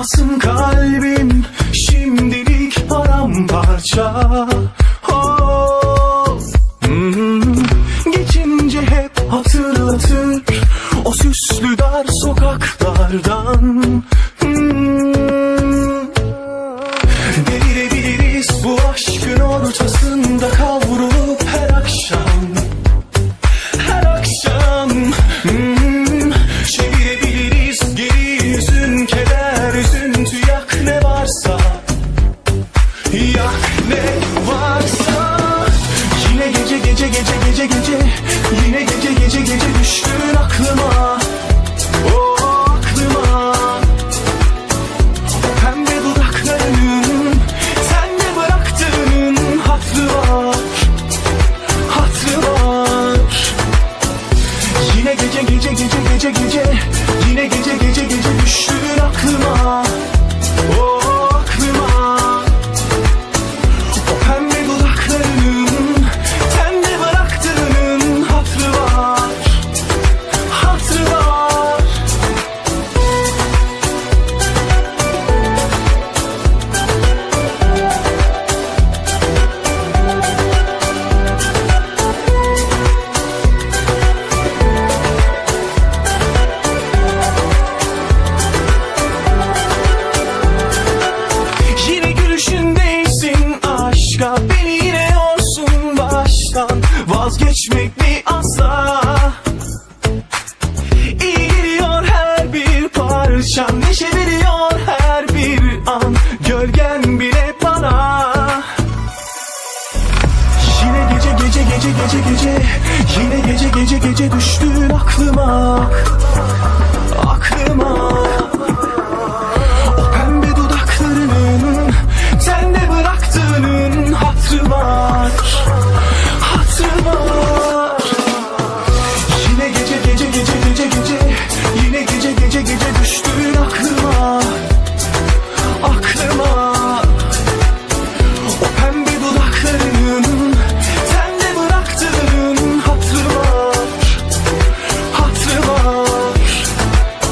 Durmasın kalbim şimdilik paramparça oh. Hmm. Geçince hep hatırlatır o süslü dar sokaklardan hmm. gece gece gece gece. Yine gece gece gece düştün aklıma. O oh, aklıma. Pembe dudaklarının Sende bıraktığın hatlı var. Hatlı var. Yine gece gece gece gece gece. Yine gece gece gece düştün aklıma. Değişmek mi asla? İyi geliyor her bir parçam Neşe veriyor her bir an. Gölgen bile bana. Yine gece gece gece gece gece. Yine gece gece gece düştün aklıma. Aklıma. O pembe dudaklarının Sende bıraktığının hatırına. düştü